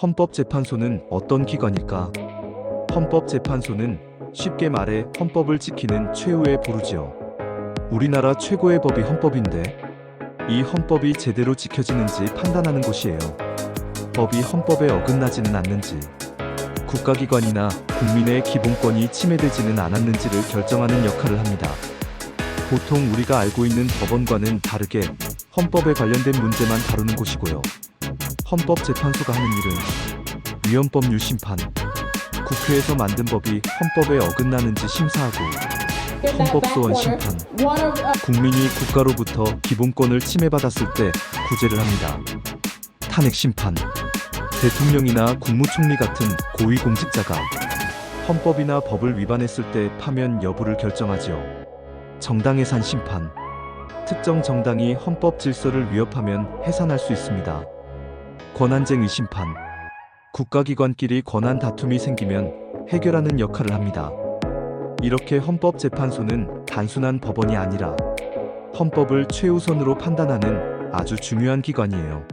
헌법재판소는 어떤 기관일까? 헌법재판소는 쉽게 말해 헌법을 지키는 최후의 보루지요. 우리나라 최고의 법이 헌법인데 이 헌법이 제대로 지켜지는지 판단하는 곳이에요. 법이 헌법에 어긋나지는 않는지, 국가기관이나 국민의 기본권이 침해되지는 않았는지를 결정하는 역할을 합니다. 보통 우리가 알고 있는 법원과는 다르게 헌법에 관련된 문제만 다루는 곳이고요. 헌법재판소가 하는 일은 위헌법률 심판, 국회에서 만든 법이 헌법에 어긋나는지 심사하고 헌법소원 심판, 국민이 국가로부터 기본권을 침해받았을 때 구제를 합니다. 탄핵 심판, 대통령이나 국무총리 같은 고위공직자가 헌법이나 법을 위반했을 때 파면 여부를 결정하지요. 정당 해산 심판, 특정 정당이 헌법 질서를 위협하면 해산할 수 있습니다. 권한쟁의 심판, 국가기관끼리 권한 다툼이 생기면 해결하는 역할을 합니다. 이렇게 헌법재판소는 단순한 법원이 아니라 헌법을 최우선으로 판단하는 아주 중요한 기관이에요.